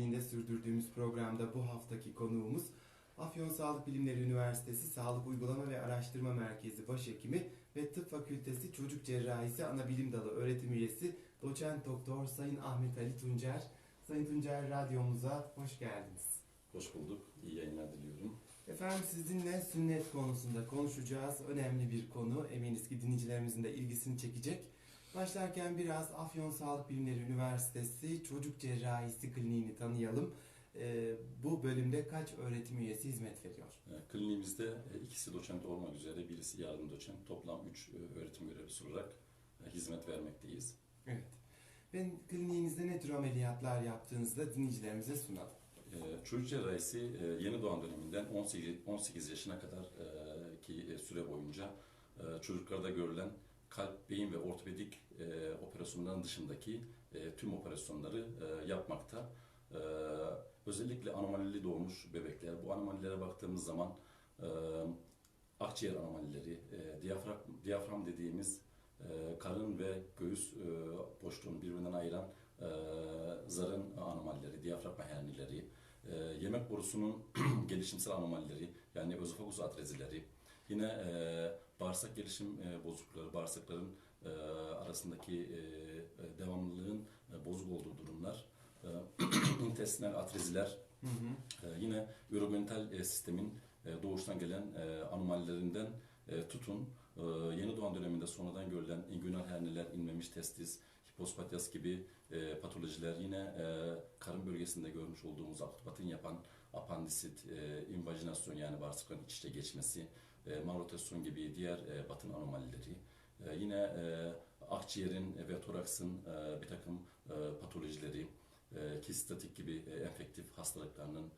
eşliğinde sürdürdüğümüz programda bu haftaki konuğumuz Afyon Sağlık Bilimleri Üniversitesi Sağlık Uygulama ve Araştırma Merkezi Başhekimi ve Tıp Fakültesi Çocuk Cerrahisi Anabilim Dalı öğretim üyesi Doçent Doktor Sayın Ahmet Ali Tuncer. Sayın Tuncer radyomuza hoş geldiniz. Hoş bulduk. İyi yayınlar diliyorum. Efendim sizinle sünnet konusunda konuşacağız. Önemli bir konu. Eminiz ki dinleyicilerimizin de ilgisini çekecek. Başlarken biraz Afyon Sağlık Bilimleri Üniversitesi Çocuk Cerrahisi Kliniğini tanıyalım. Ee, bu bölümde kaç öğretim üyesi hizmet veriyor? E, Kliniğimizde e, ikisi doçent olmak üzere birisi yardım doçent. Toplam 3 öğretim görevlisi olarak e, hizmet vermekteyiz. Evet. Ben kliniğinizde ne tür ameliyatlar yaptığınızda dinleyicilerimize sunalım. E, Çocuk cerrahisi e, yeni doğan döneminden 18, 18 yaşına kadar e, ki e, süre boyunca e, çocuklarda görülen kalp, beyin ve ortopedik e, operasyonların dışındaki e, tüm operasyonları e, yapmakta. E, özellikle anomalili doğmuş bebekler, bu anomalilere baktığımız zaman e, akciğer anomalileri, e, diyafram, diyafram dediğimiz e, karın ve göğüs e, boşluğunu birbirinden ayıran e, zarın anomalileri, diyafragma hernileri, e, yemek borusunun gelişimsel anomalileri, yani özofagus atrezileri, yine e, bağırsak gelişim e, bozuklukları, bağırsakların e, arasındaki e, e, devamlılığın e, bozuk olduğu durumlar, e, intestinal atreziler, Hı hı. ee, yine ürogenital e, sistemin e, doğuştan gelen e, anomalilerinden e, tutun, e, yeni doğan döneminde sonradan görülen inguinal herniler, inmemiş testis, hipospatyas gibi e, patolojiler, yine e, karın bölgesinde görmüş olduğumuz batın yapan apandisit, e, invajinasyon yani bağırsakların iç içe geçmesi, e, gibi diğer e, batın anomalileri, e, yine e, akciğerin ve toraksın bir takım patolojileri, kistatik gibi enfektif hastalıklarının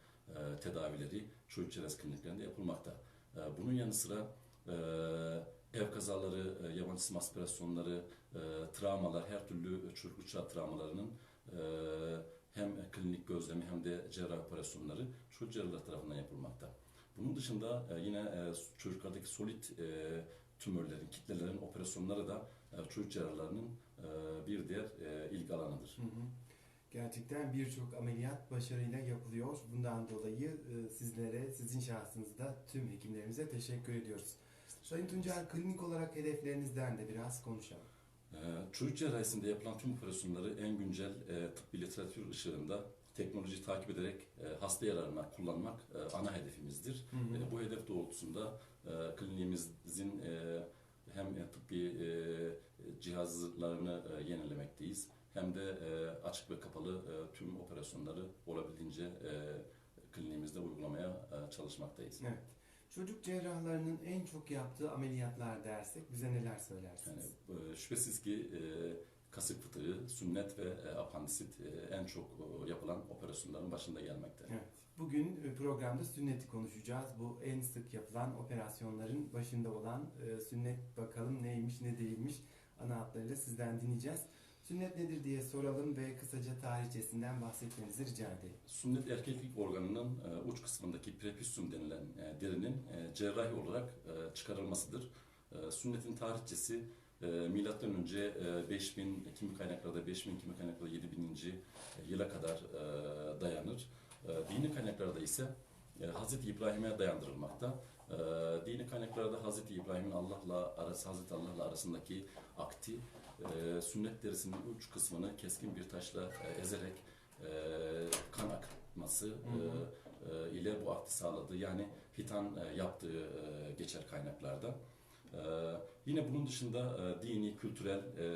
tedavileri çocuk cerrahisi kliniklerinde yapılmakta. Bunun yanı sıra ev kazaları, e, yabancı aspirasyonları, travmalar, her türlü çocukluk çağı travmalarının hem klinik gözlemi hem de cerrahi operasyonları çocuk cerrahları tarafından yapılmakta. Bunun dışında e, yine e, çocuklardaki solid e, tümörlerin, kitlelerin operasyonları da çocuk cerrahlarının bir diğer ilgi alanıdır. Hı hı. Gerçekten birçok ameliyat başarıyla yapılıyor. Bundan dolayı sizlere, sizin şahsınızda tüm hekimlerimize teşekkür ediyoruz. Sayın Tuncer, klinik olarak hedeflerinizden de biraz konuşalım. Çocuk cerrahisinde yapılan tüm operasyonları en güncel tıbbi literatür ışığında teknoloji takip ederek e, hasta yararına kullanmak e, ana hedefimizdir. Hı hı. E, bu hedef doğrultusunda e, kliniğimizin e, hem e, tıbbi e, cihazlarını e, yenilemekteyiz hem de e, açık ve kapalı e, tüm operasyonları olabildiğince e, kliniğimizde uygulamaya e, çalışmaktayız. Evet. Çocuk cerrahlarının en çok yaptığı ameliyatlar dersek bize neler Yani söylersiniz? e, şüphesiz ki e, kasık fıtığı, sünnet ve e, apandisit e, en çok yapılan operasyonların başında gelmekte. Evet. Bugün e, programda sünneti konuşacağız. Bu en sık yapılan operasyonların başında olan sünnet bakalım neymiş ne değilmiş ana hatlarıyla sizden dinleyeceğiz. Sünnet nedir diye soralım ve kısaca tarihçesinden bahsetmenizi rica edeyim. Sünnet erkeklik organının uç kısmındaki prepucium denilen derinin cerrahi olarak çıkarılmasıdır. Sünnetin tarihçesi e, milattan önce e, 5000 kimi kaynaklarda 5000 kimi kaynaklarda 7000. yıla kadar e, dayanır. E, dini kaynaklarda ise e, Hz. İbrahim'e dayandırılmakta. E, dini kaynaklarda Hz. İbrahim'in Allah'la arası Hz. Allah'la arasındaki akti e, sünnet derisinin uç kısmını keskin bir taşla e, ezerek e, kan akıtması e, e, ile bu akti sağladığı yani hitan e, yaptığı e, geçer kaynaklarda. E, yine bunun dışında e, dini, kültürel e,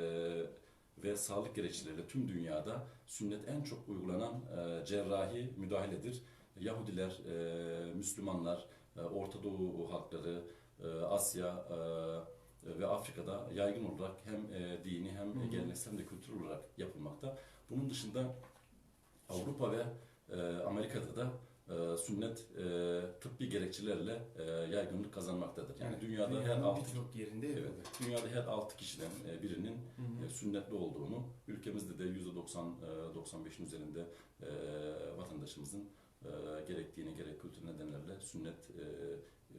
ve sağlık gerekçeleriyle tüm dünyada sünnet en çok uygulanan e, cerrahi müdahaledir. Yahudiler, e, Müslümanlar, e, Orta Doğu halkları, e, Asya e, ve Afrika'da yaygın olarak hem e, dini hem hı. geleneksel hem de kültürel olarak yapılmakta. Bunun dışında Avrupa ve e, Amerika'da da e, sünnet e, tıbbi gerekçelerle e, yaygınlık kazanmaktadır. Yani dünyada her dünyanın altı birçok yerinde Evet, dünyada her 6 kişiden e, birinin Hı hı. e, sünnetli olduğunu, ülkemizde de %90 e, 95'in üzerinde e, vatandaşımızın e, gerek dini gerek kültür nedenlerle sünnet e,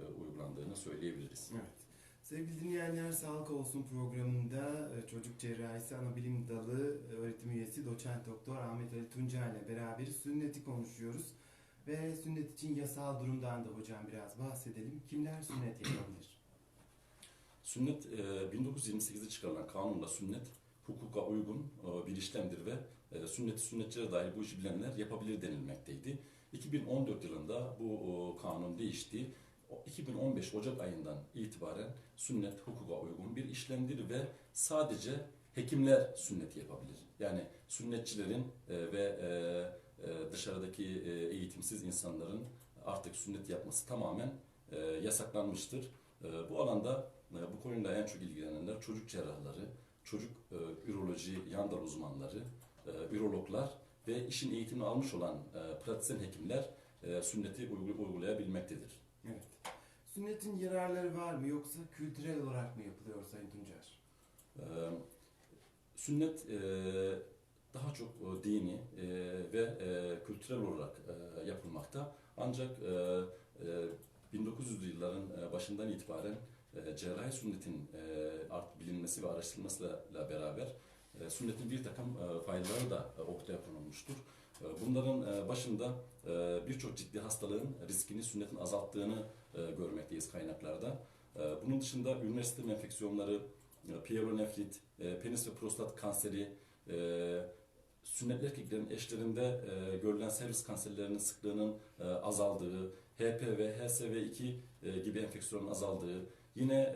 e, uygulandığını söyleyebiliriz. Evet. Sevgili dinleyenler, Sağlık Olsun programında e, Çocuk Cerrahisi Anabilim Dalı öğretim üyesi doçent doktor Ahmet Ali Tunca ile beraber sünneti konuşuyoruz. Ve sünnet için yasal durumdan da hocam biraz bahsedelim. Kimler sünnet yapabilir? Sünnet e, 1928'de çıkarılan kanunda sünnet hukuka uygun e, bir işlemdir ve e, sünneti sünnetçilere dair bu işi bilenler yapabilir denilmekteydi. 2014 yılında bu kanun değişti. O 2015 Ocak ayından itibaren sünnet hukuka uygun bir işlemdir ve sadece hekimler sünneti yapabilir. Yani sünnetçilerin e, ve dışarıdaki e, eğitimsiz insanların artık sünnet yapması tamamen e, yasaklanmıştır. E, bu alanda e, bu konuyla en çok ilgilenenler çocuk cerrahları, çocuk e, üroloji, yan dal uzmanları, e, ürologlar ve işin eğitimini almış olan e, pratisyen hekimler e, sünneti uygu- uygulayabilmektedir. Evet. Sünnetin yararları var mı yoksa kültürel olarak mı yapılıyor Sayın Tuncer? E, sünnet e, daha çok e, dini e, ve e, kültürel olarak yapılmakta. Ancak e, e, 1900'lü yılların başından itibaren cerrahi sünnetin art bilinmesi ve araştırılmasıyla beraber sünnetin bir takım faydaları da ortaya konulmuştur. Bunların başında birçok ciddi hastalığın riskini sünnetin azalttığını görmekteyiz kaynaklarda. Bunun dışında sistem enfeksiyonları, pielonefrit, penis ve prostat kanseri, sünnetli erkeklerin eşlerinde e, görülen servis kanserlerinin sıklığının e, azaldığı, HPV, HSV2 e, gibi enfeksiyonun azaldığı, yine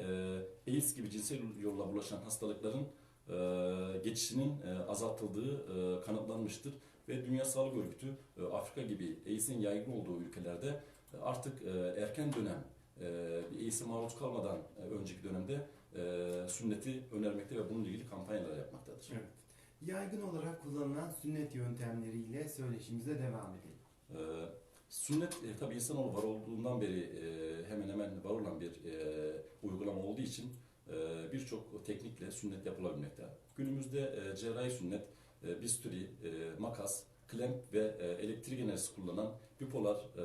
e, AIDS gibi cinsel yolla bulaşan hastalıkların e, geçişinin e, azaltıldığı e, kanıtlanmıştır. Ve Dünya Sağlık Örgütü e, Afrika gibi AIDS'in yaygın olduğu ülkelerde e, artık e, erken dönem e, AIDS'e maruz kalmadan e, önceki dönemde e, sünneti önermekte ve bununla ilgili kampanyalar yapmaktadır. Evet. Yaygın olarak kullanılan sünnet yöntemleriyle söyleşimize devam edelim. Ee, sünnet e, tabii insanoğlu var olduğundan beri e, hemen hemen var olan bir e, uygulama olduğu için e, birçok teknikle sünnet yapılabilmekte. Günümüzde e, cerrahi sünnet, e, bisturi, e, makas, klemp ve e, elektrik enerjisi kullanan bipolar e,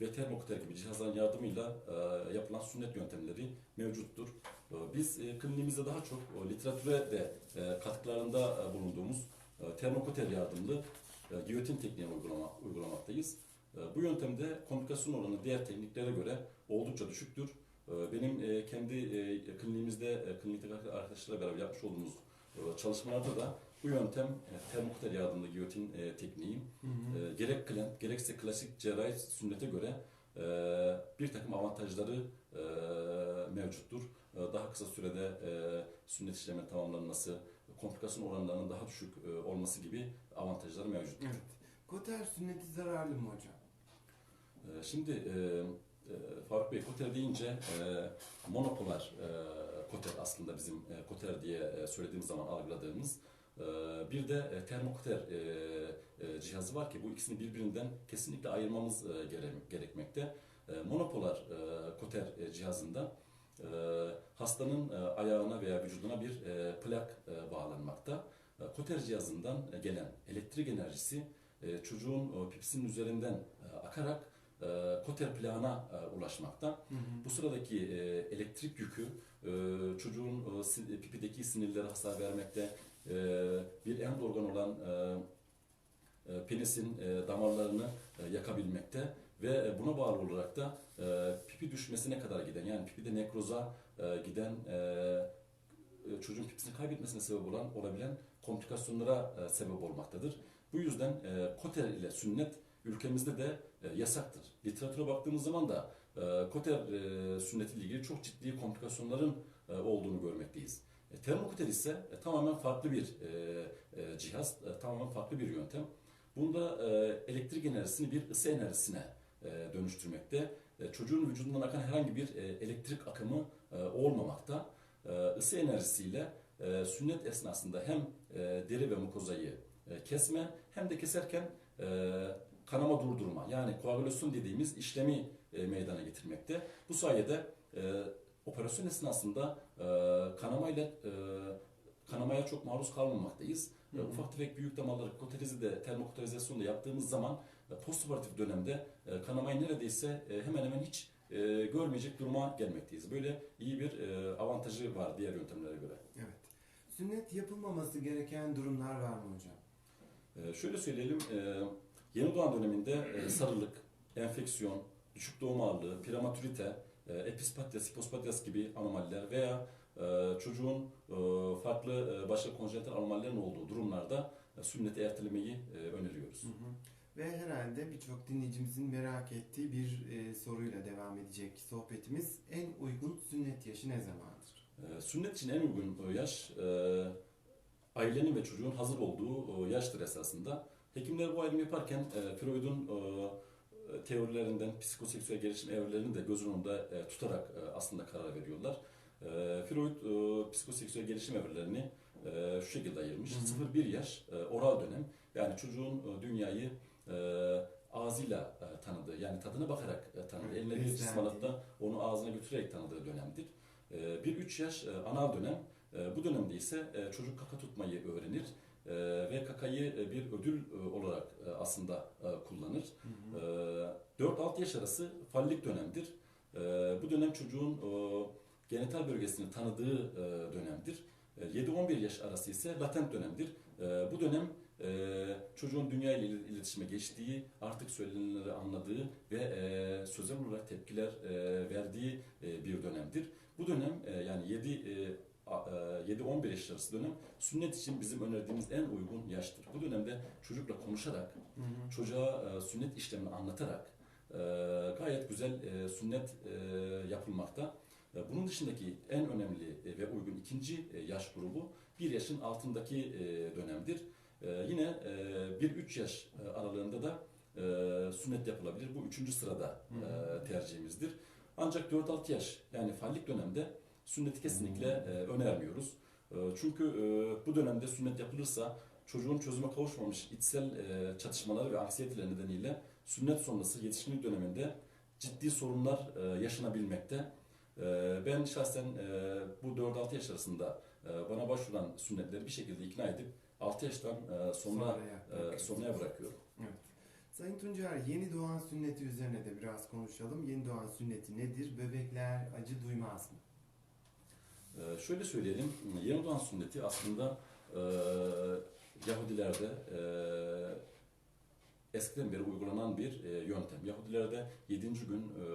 ve termokuter gibi cihazların yardımıyla e, yapılan sünnet yöntemleri mevcuttur. E, Biz e, kliniğimizde daha çok o, literatüre de e, katkılarında e, bulunduğumuz e, termokuter yardımlı e, giyotin tekniğini uygulama, uygulamaktayız. E, Bu yöntemde komplikasyon oranı diğer tekniklere göre oldukça düşüktür. E, Benim e, kendi e, kliniğimizde, e, klinikteki arkadaşlarla beraber yapmış olduğumuz e, çalışmalarda da bu yöntem e, termokuter yardımlı giyotin e, tekniği Hı hı. e, gerek klemp gerekse klasik cerrahi sünnete göre e, bir takım avantajları e, mevcuttur. E, daha kısa sürede e, sünnet işleminin tamamlanması, komplikasyon oranlarının daha düşük e, olması gibi avantajları mevcuttur. Evet. Koter sünneti zararlı mı hocam? Şimdi e, Faruk Bey koter deyince e, monopolar e, koter aslında bizim e, koter diye e, söylediğimiz zaman algıladığımız e, bir de e, termokoter e, e, cihazı var ki bu ikisini birbirinden kesinlikle ayırmamız e, gere- gerekmekte. E, monopolar e, koter e, cihazında e, hastanın e, ayağına veya vücuduna bir e, plak e, bağlanmakta. E, koter cihazından e, gelen elektrik enerjisi e, çocuğun o pipisinin üzerinden e, akarak e, koter plağına e, ulaşmakta. Hı hı. Bu sıradaki e, elektrik yükü e, çocuğun e, pipideki sinirlere hasar vermekte, e, bir end organ olan e, e, penisin e, damarlarını e, yakabilmekte ve e, buna bağlı olarak da e, pipi düşmesine kadar giden yani pipide nekroza e, giden e, e, çocuğun pipisini kaybetmesine sebep olan olabilen komplikasyonlara e, sebep olmaktadır. Bu yüzden e, koter ile sünnet ülkemizde de e, yasaktır. Literatüre baktığımız zaman da e, koter e, sünnetiyle ilgili çok ciddi komplikasyonların e, olduğunu görmekteyiz. E, termokoter ise e, tamamen farklı bir e, e, cihaz, e, tamamen farklı bir yöntem. Bunda e, elektrik enerjisini bir ısı enerjisine e, dönüştürmekte. E, çocuğun vücudundan akan herhangi bir e, elektrik akımı e, olmamakta. Isı enerjisiyle sünnet esnasında hem deri ve mukozayı kesme hem de keserken kanama durdurma yani koagülasyon dediğimiz işlemi meydana getirmekte. Bu sayede operasyon esnasında kanamayla kanamaya çok maruz kalmamaktayız. Hı hı. ufak tefek büyük damarları koterizi de termokoterizasyon da yaptığımız zaman postoperatif dönemde e, kanamayı neredeyse e, hemen hemen hiç e, görmeyecek duruma gelmekteyiz. Böyle iyi bir e, avantajı var diğer yöntemlere göre. Evet. Sünnet yapılmaması gereken durumlar var mı hocam? Şöyle söyleyelim, e, yeni doğan döneminde e, sarılık, enfeksiyon, düşük doğum ağırlığı, prematürite, e, epispatias, hipospatyas gibi anomaliler veya e, çocuğun e, farklı e, başka konjenital anomalilerin olduğu durumlarda e, sünneti ertelemeyi e, öneriyoruz. Ve herhalde birçok dinleyicimizin merak ettiği bir e, soruyla devam edecek sohbetimiz. En uygun sünnet yaşı ne zamandır? E, Sünnet için en uygun e, yaş e, ailenin ve çocuğun hazır olduğu e, yaştır esasında. Hekimler bu ayrımı yaparken e, Freud'un e, teorilerinden, psikoseksüel gelişim evrelerini de göz önünde e, tutarak e, aslında karar veriyorlar. E, Freud e, psikoseksüel gelişim evrelerini e, şu şekilde ayırmış. Hı hı. 0-1 yaş e, oral dönem yani çocuğun e, dünyayı e, ağzıyla e, tanıdığı yani tadına bakarak e, tanıdığı, Evet, eline bir ıspanatta onu ağzına götürerek tanıdığı dönemdir. E, 1-3 yaş e, anal dönem. E, bu dönemde ise e, çocuk kaka tutmayı öğrenir e, ve kakayı e, bir ödül e, olarak e, aslında e, kullanır. E, 4-6 yaş arası fallik dönemdir. E, bu dönem çocuğun e, genital bölgesini tanıdığı e, dönemdir. E, 7-11 yaş arası ise latent dönemdir. E, bu dönem e, çocuğun dünya ile il- iletişime geçtiği, artık söylenenleri anladığı ve e, sözel olarak tepkiler e, verdiği e, bir dönemdir. Bu dönem e, yani 7 e, a- e, 7-11 yaş arası dönem sünnet için bizim önerdiğimiz en uygun yaştır. Bu dönemde çocukla konuşarak, Hı hı. çocuğa e, sünnet işlemini anlatarak e, gayet güzel sünnet yapılmakta. Bunun dışındaki en önemli ve uygun ikinci yaş grubu bir yaşın altındaki dönemdir. E, yine e, 1-3 yaş e, aralığında da e, sünnet yapılabilir. Bu üçüncü sırada e, tercihimizdir. Ancak 4-6 yaş yani fallik dönemde sünneti kesinlikle e, önermiyoruz. E, çünkü e, bu dönemde sünnet yapılırsa çocuğun çözüme kavuşmamış içsel e, çatışmaları ve anksiyeteler nedeniyle sünnet sonrası yetişkinlik döneminde ciddi sorunlar e, yaşanabilmekte. E, ben şahsen e, bu 4-6 yaş arasında e, bana başvuran sünnetleri bir şekilde ikna edip 6 yaştan e, sonra Sonraya e, sonraya bırakıyorum. Sayın Tuncer, yeni doğan sünneti üzerine de biraz konuşalım. Yeni doğan sünneti nedir? Bebekler acı duymaz mı? Ee, şöyle söyleyelim, yeni doğan sünneti aslında e, Yahudilerde e, eskiden beri uygulanan bir e, yöntem. Yahudilerde 7. gün e,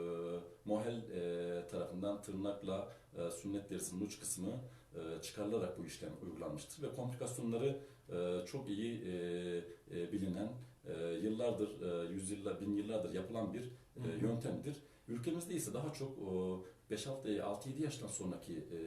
Mohel e, tarafından tırnakla e, sünnet derisinin uç kısmı çıkarılarak bu işlem uygulanmıştır ve komplikasyonları e, çok iyi e, e, bilinen, e, yıllardır, e, yüzyıllar, bin yıllardır yapılan bir e, Hı hı. yöntemdir. Ülkemizde ise daha çok o, 5-6-7 yaştan sonraki e,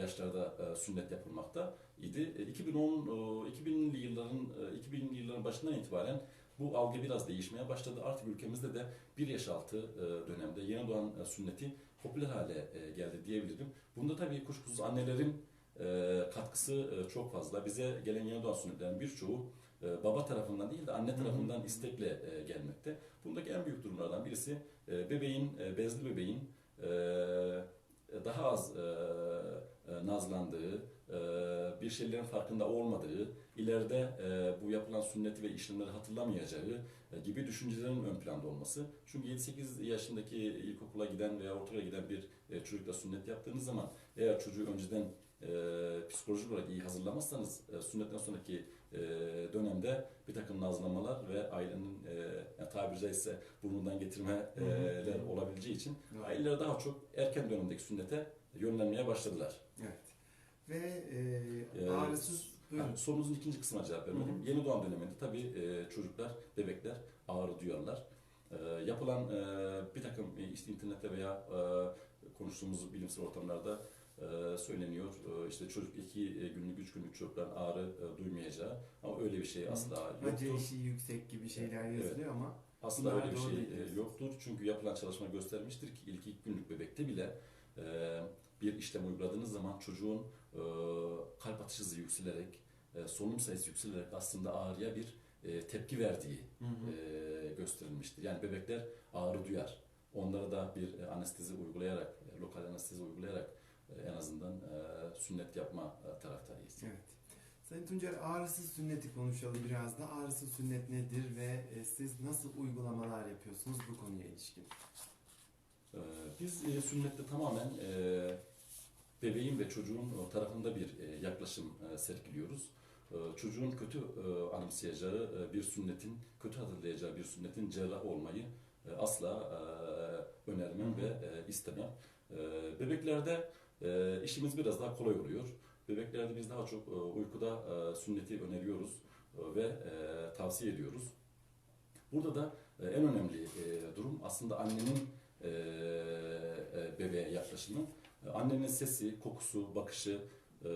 yaşlarda e, sünnet yapılmakta idi. E, 2010 o, 2000'li yılların e, 2000'li yılların başından itibaren bu algı biraz değişmeye başladı. Artık ülkemizde de 1 yaş altı e, dönemde yeni doğan e, sünneti popüler hale e, geldi diyebilirim. Bunda tabii kuşkusuz annelerin katkısı çok fazla. Bize gelen yeni doğan sünnetlerin birçoğu baba tarafından değil de anne tarafından istekle gelmekte. Bundaki en büyük durumlardan birisi bebeğin, bezli bebeğin daha az e, e, nazlandığı, e, bir şeylerin farkında olmadığı, ileride e, bu yapılan sünneti ve işlemleri hatırlamayacağı e, gibi düşüncelerin ön planda olması. Çünkü 7-8 yaşındaki ilkokula giden veya ortaokula giden bir e, çocukla sünnet yaptığınız zaman eğer çocuğu önceden e, psikolojik olarak iyi hazırlamazsanız e, sünnetten sonraki e, dönemde bir takım nazlamalar ve ailenin e, yani tabiri caizse burnundan getirmeler olabileceği için aileler daha çok erken dönemdeki sünnete yönlenmeye başladılar. Evet. Ve e, Ee, ağrısız... Ha, sorunuzun ikinci kısmına cevap hı. Yeni doğan döneminde tabii e, çocuklar, bebekler ağrı duyarlar. E, yapılan e, bir takım e, işte internette veya e, konuştuğumuz bilimsel ortamlarda e, söyleniyor. E, işte çocuk iki e, günlük, üç günlük çocukların ağrı e, duymayacağı ama öyle bir şey asla yoktur. eşiği yüksek gibi şeyler Evet. yazılıyor ama Asla öyle bir şey e, yoktur. Çünkü yapılan çalışma göstermiştir ki ilk ilk günlük bebekte bile e, bir işlem uyguladığınız zaman çocuğun e, kalp atış hızı yükselerek, e, solunum sayısı yükselerek aslında ağrıya bir e, tepki verdiği Hı hı. e, gösterilmiştir. Yani bebekler ağrı duyar. Onlara da bir e, anestezi uygulayarak, e, lokal anestezi uygulayarak e, en azından e, sünnet yapma e, taraftarıyız. Evet. Sayın Tuncer ağrısız sünneti konuşalım biraz da. Ağrısız sünnet nedir ve e, siz nasıl uygulamalar yapıyorsunuz bu konuya ilişkin? Ee, Biz sünnette tamamen bebeğin ve çocuğun tarafında bir yaklaşım sergiliyoruz. E, Çocuğun kötü anımsayacağı bir sünnetin, kötü hatırlayacağı bir sünnetin cerrah olmayı asla önermem ve istemem. Bebeklerde e, işimiz biraz daha kolay oluyor. Bebeklerde biz daha çok e, uykuda e, sünneti öneriyoruz e, ve e, tavsiye ediyoruz. Burada da e, en önemli e, durum aslında annenin e, e, bebeğe yaklaşımı. E, Annenin sesi, kokusu, bakışı e,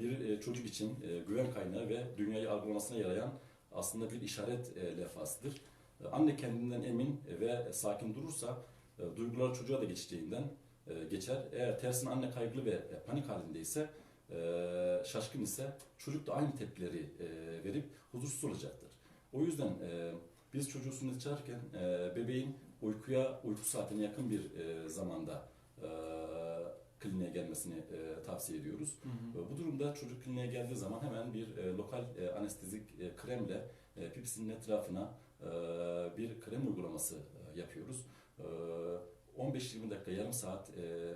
bir e, çocuk için e, güven kaynağı ve dünyayı algılamasına yarayan aslında bir işaret e, levhasıdır. E, Anne kendinden emin ve sakin durursa e, duyguları çocuğa da geçeceğinden e, geçer. Eğer tersine anne kaygılı ve panik halindeyse, e, şaşkın ise çocuk da aynı tepkileri e, verip huzursuz olacaktır. O yüzden e, biz çocuğu sünnet çağırırken e, bebeğin uykuya, uyku saatine yakın bir e, zamanda e, kliniğe gelmesini e, tavsiye ediyoruz. E, Bu durumda çocuk kliniğe geldiği zaman hemen bir e, lokal e, anestezik e, kremle e, pipisinin etrafına e, bir krem uygulaması e, yapıyoruz. E, 15-20 dakika, yarım saat e,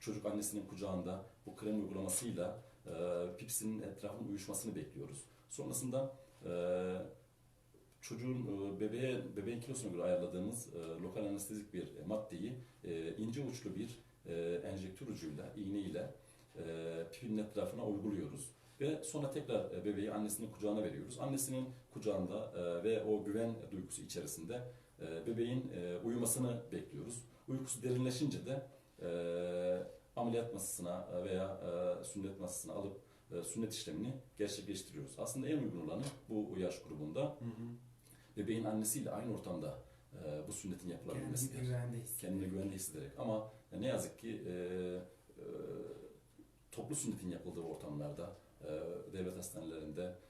çocuk annesinin kucağında bu krem uygulamasıyla e, pipisinin etrafının uyuşmasını bekliyoruz. Sonrasında e, çocuğun e, bebeğe bebeğin kilosuna göre ayarladığımız e, lokal anestezik bir maddeyi e, ince uçlu bir e, enjektör ucuyla, iğne ile e, pipinin etrafına uyguluyoruz. Ve sonra tekrar e, bebeği annesinin kucağına veriyoruz. Annesinin kucağında e, ve o güven duygusu içerisinde e, bebeğin e, uyumasını bekliyoruz. Uykusu derinleşince de e, ameliyat masasına veya e, sünnet masasına alıp e, sünnet işlemini gerçekleştiriyoruz. Aslında en uygun olanı bu yaş grubunda Hı hı. bebeğin annesiyle aynı ortamda e, bu sünnetin Kendini yapılabilmesidir güvende hissediyor. kendini güvende hissederek. Ama ne yazık ki e, e, toplu sünnetin yapıldığı ortamlarda, e, devlet hastanelerinde e,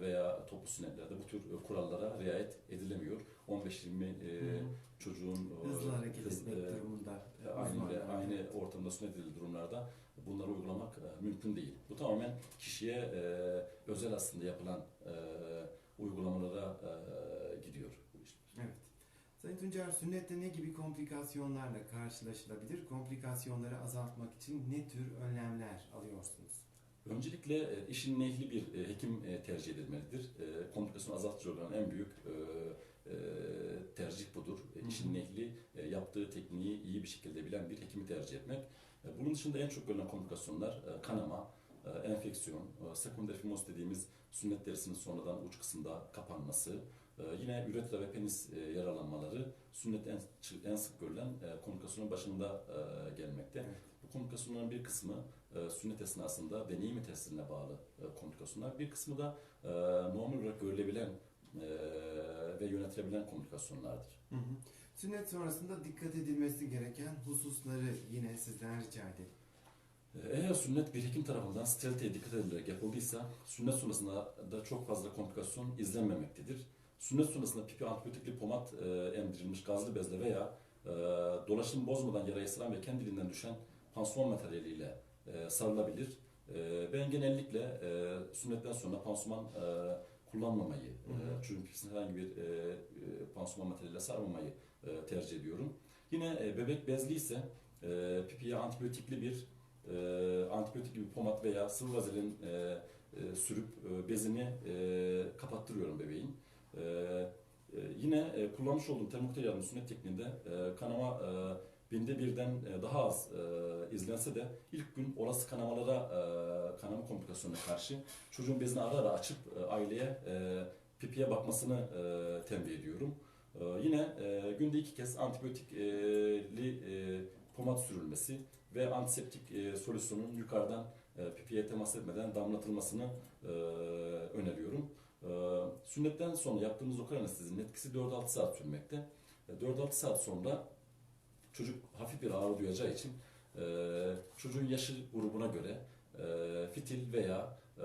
veya toplu sünnetlerde bu tür e, kurallara riayet edilemiyor. 15-20 e, çocuğun e, Hızlı hareket hız- etmek e, durumunda. aynı, uzmanlar. aynı ortamda sünnet edildiği durumlarda bunları uygulamak e, mümkün değil. Bu tamamen kişiye e, özel aslında yapılan e, uygulamalara e, gidiyor bu iş. Evet. Sayın Tuncer, sünnette ne gibi komplikasyonlarla karşılaşılabilir? Komplikasyonları azaltmak için ne tür önlemler alıyorsunuz? Öncelikle e, işin ehli bir e, hekim e, tercih edilmelidir. Komplikasyon azaltıcı olan en büyük tercih budur. İşin ehli e, yaptığı tekniği iyi bir şekilde bilen bir hekimi tercih etmek. Bunun dışında en çok görülen komplikasyonlar kanama, enfeksiyon, sekonder fimoz dediğimiz sünnet derisinin sonradan uç kısımda kapanması, yine üretra ve penis yaralanmaları sünnet en, en sık görülen komplikasyonun başında gelmekte. Komplikasyonların bir kısmı e, sünnet esnasında deneyimi testine bağlı e, komplikasyonlar. Bir kısmı da e, normal olarak görülebilen e, ve yönetilebilen komplikasyonlardır. Hı hı. Sünnet sonrasında dikkat edilmesi gereken hususları yine sizden rica edelim. E, Eğer sünnet bir hekim tarafından steriliteye dikkat edilerek yapıldıysa sünnet sonrasında da çok fazla komplikasyon izlenmemektedir. Sünnet sonrasında pipi antibiyotikli pomat e, emdirilmiş gazlı bezle veya e, dolaşım bozmadan yarayı sıran ve kendiliğinden düşen pansuman materyaliyle e, sarılabilir. E, ben genellikle e, sünnetten sonra pansuman e, kullanmamayı, Hı hı. e, herhangi bir e, e, pansuman materyaliyle sarmamayı e, tercih ediyorum. Yine e, bebek bezli ise e, pipiye antibiyotikli bir e, antibiyotik gibi pomat veya sıvı vazelin e, e, sürüp e, bezini e, kapattırıyorum bebeğin. E, e, yine e, kullanmış olduğum termokter yardım sünnet tekniğinde e, kanama e, binde birden e, daha az e, izlense de ilk gün olası kanamalara, e, kanama komplikasyonuna karşı çocuğun bezini ara ara açıp aileye pipiye bakmasını tembih ediyorum. Yine günde iki kez antibiyotikli pomat sürülmesi ve antiseptik solüsyonun yukarıdan pipiye temas etmeden damlatılmasını öneriyorum. Sünnetten sonra yaptığımız lokal anestezinin etkisi 4-6 saat sürmekte. E, 4-6 saat sonra çocuk hafif bir ağrı duyacağı için e, çocuğun yaşı grubuna göre e, fitil veya e,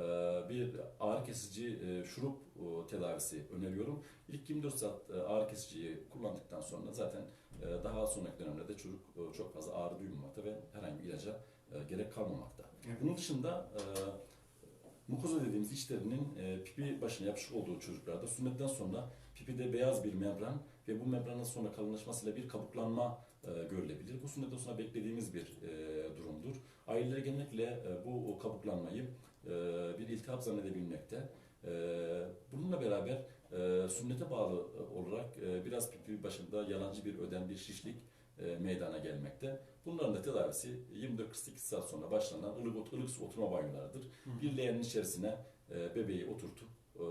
bir ağrı kesici e, şurup e, tedavisi öneriyorum. İlk 24 saat e, ağrı kesiciyi kullandıktan sonra zaten e, daha sonraki dönemlerde çocuk e, çok fazla ağrı duymamakta ve herhangi bir ilaca e, gerek kalmamakta. Evet. Bunun dışında e, mukoza dediğimiz içlerinin e, pipi başına yapışık olduğu çocuklarda sünnetten sonra pipi tipi de beyaz bir membran ve bu membranın sonra kalınlaşmasıyla bir kabuklanma görülebilir. Bu sünnetten sonra beklediğimiz bir e, durumdur. Aileler genellikle e, bu kabuklanmayı e, bir iltihap zannedebilmekte. E, bununla beraber e, sünnete bağlı olarak e, biraz pipi başında yalancı bir ödem, bir şişlik e, meydana gelmekte. Bunların da tedavisi 24-48 saat sonra başlanan ılık, ılık su oturma banyolarıdır. Bir leğenin içerisine e, bebeği oturtup e,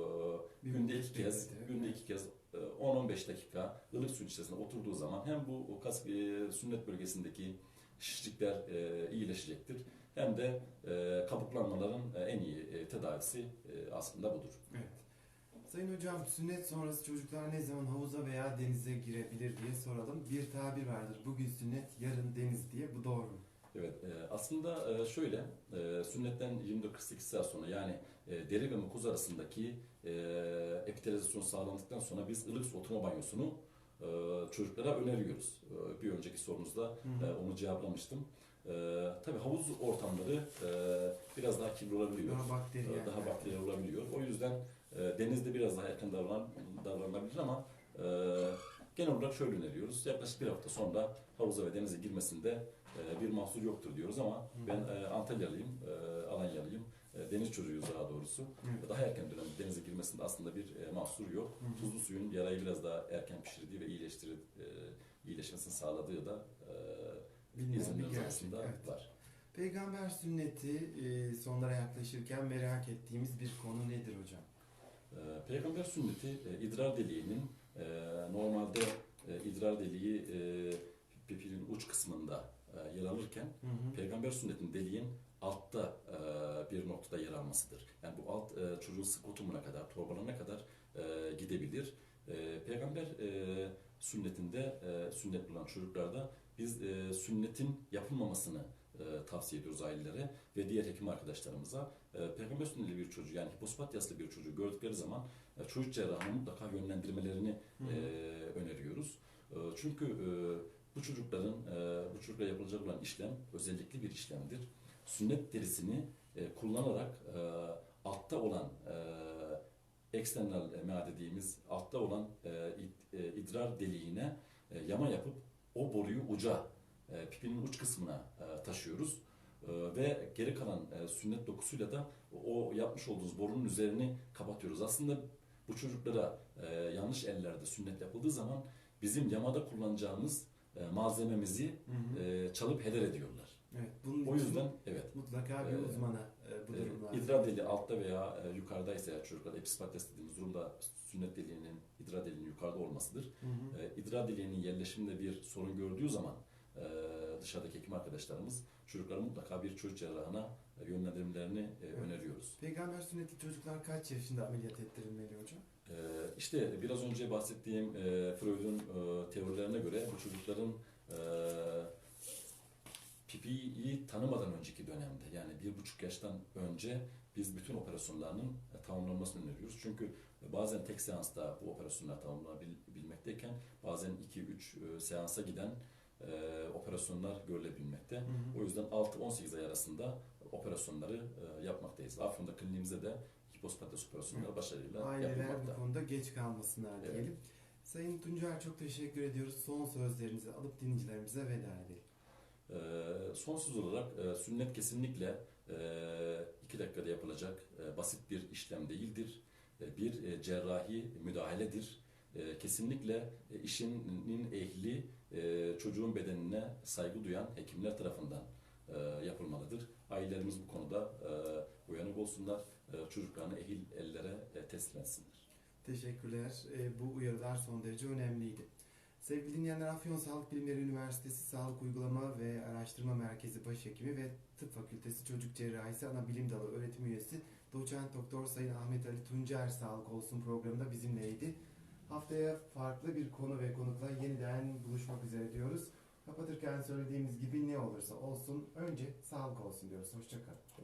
günde iki kez, günde iki kez e, 10-15 dakika ılık suyun içerisinde oturduğu zaman hem bu kas, e, sünnet bölgesindeki şişlikler e, iyileşecektir. Hem de e, kabuklanmaların e, en iyi e, tedavisi e, aslında budur. Evet. Sayın hocam sünnet sonrası çocuklar ne zaman havuza veya denize girebilir diye soralım. Bir tabir vardır. Bugün sünnet, yarın deniz diye. Bu doğru mu? Evet, e, aslında e, şöyle, e, sünnetten 24-48 saat sonra yani e, deri ve mukoz arasındaki e, epitelizasyon sağlandıktan sonra biz ılık su oturma banyosunu e, çocuklara öneriyoruz. E, bir önceki sorunuzda Hı e, onu cevaplamıştım. E, tabii havuz ortamları e, biraz daha kirli olabiliyor. Daha bakteriyel. E, daha bakteriyel olabiliyor. O yüzden e, denizde biraz daha yakın davran, davranılabilir ama e, genel olarak şöyle öneriyoruz. Yaklaşık bir hafta sonra havuza ve denize girmesinde e, bir mahsur yoktur diyoruz ama Hı. ben e, Antalyalıyım, e, Alanyalıyım. E, deniz çocuğuyuz daha doğrusu. Evet. Daha erken dönemde denize girmesinde aslında bir e, mahsur yok. Hı hı. Tuzlu suyun yarayı biraz daha erken pişirdiği ve iyileştirip e, iyileşmesini sağladığı da e, gerçek. arasında Evet. var. Peygamber sünneti e, sonlara yaklaşırken merak ettiğimiz bir konu nedir hocam? Peygamber sünneti e, idrar deliğinin e, normalde e, idrar deliği e, pipinin uç kısmında e, yer alırken Hı hı. peygamber sünnetinin deliğin altta e, bir noktada yer almasıdır. Yani bu alt e, çocuğun sık otumuna kadar, torbalarına kadar e, gidebilir. E, peygamber e, sünnetinde e, sünnet olan çocuklarda biz e, sünnetin yapılmamasını e, tavsiye ediyoruz ailelere ve diğer hekim arkadaşlarımıza. E, peygamber sünnetli bir çocuğu yani hipospatyaslı bir çocuğu gördükleri zaman e, çocuk cerrahına mutlaka yönlendirmelerini e, öneriyoruz. E, çünkü e, bu çocukların, e, bu çocukla yapılacak olan işlem özellikli bir işlemdir. Sünnet derisini e, kullanarak e, altta olan e, eksternal mea dediğimiz altta olan e, e, idrar deliğine e, yama yapıp o boruyu uca, e, pipinin uç kısmına e, taşıyoruz. E, ve geri kalan e, sünnet dokusuyla da o yapmış olduğumuz borunun üzerini kapatıyoruz. Aslında bu çocuklara e, yanlış ellerde sünnet yapıldığı zaman bizim yamada kullanacağımız e, malzememizi Hı hı. e, çalıp heder ediyorlar. Evet. Bunun O yüzden evet. mutlaka bir e, uzmana e, bu E, durumlarda. idrar deliği altta veya e, yukarıdaysa eğer çocuklar epispatya dediğimiz durumda sünnet deliğinin idrar deliğinin yukarıda olmasıdır. Hı hı. E, idrar deliğinin yerleşiminde bir sorun gördüğü zaman e, dışarıdaki hekim arkadaşlarımız çocukları mutlaka bir çocuk cerrahına e, yönlendirmelerini e, Evet. öneriyoruz. Peygamber sünnetli çocuklar kaç yaşında ameliyat ettirilmeli hocam? E, işte biraz önce bahsettiğim e, Freud'un e, teorilerine göre bu çocukların e, pipiyi tanımadan önceki dönemde yani bir buçuk yaştan önce biz bütün operasyonlarının tamamlanmasını öneriyoruz. Çünkü bazen tek seansta bu operasyonlar tamamlanabilmekteyken bazen 2-3 seansa giden e, operasyonlar görülebilmekte. Hı hı. O yüzden 6-18 ay arasında operasyonları e, yapmaktayız. Afyon'da kliniğimizde de hipospatyas operasyonları başarıyla Aileler bu yapılmakta. konuda geç kalmasınlar Evet. diyelim. Sayın Tuncer çok teşekkür ediyoruz. Son sözlerinizi alıp dinleyicilerimize veda edelim. Ee, sonsuz olarak e, sünnet kesinlikle e, iki dakikada yapılacak e, basit bir işlem değildir. E, bir e, cerrahi müdahaledir. E, kesinlikle e, işinin ehli e, çocuğun bedenine saygı duyan hekimler tarafından e, yapılmalıdır. Ailelerimiz bu konuda e, uyanık olsunlar, e, çocuklarını ehil ellere e, teslim etsinler. Teşekkürler. Ee, bu uyarılar son derece önemliydi. Sevgili dinleyenler Afyon Sağlık Bilimleri Üniversitesi Sağlık Uygulama ve Araştırma Merkezi Başhekimi ve Tıp Fakültesi Çocuk Cerrahisi Ana Bilim Dalı öğretim üyesi Doçent Doktor Sayın Ahmet Ali Tuncer Sağlık Olsun programında bizimleydi. Haftaya farklı bir konu ve konukla yeniden buluşmak üzere diyoruz. Kapatırken söylediğimiz gibi ne olursa olsun önce sağlık olsun diyoruz. Hoşçakalın. Hoşça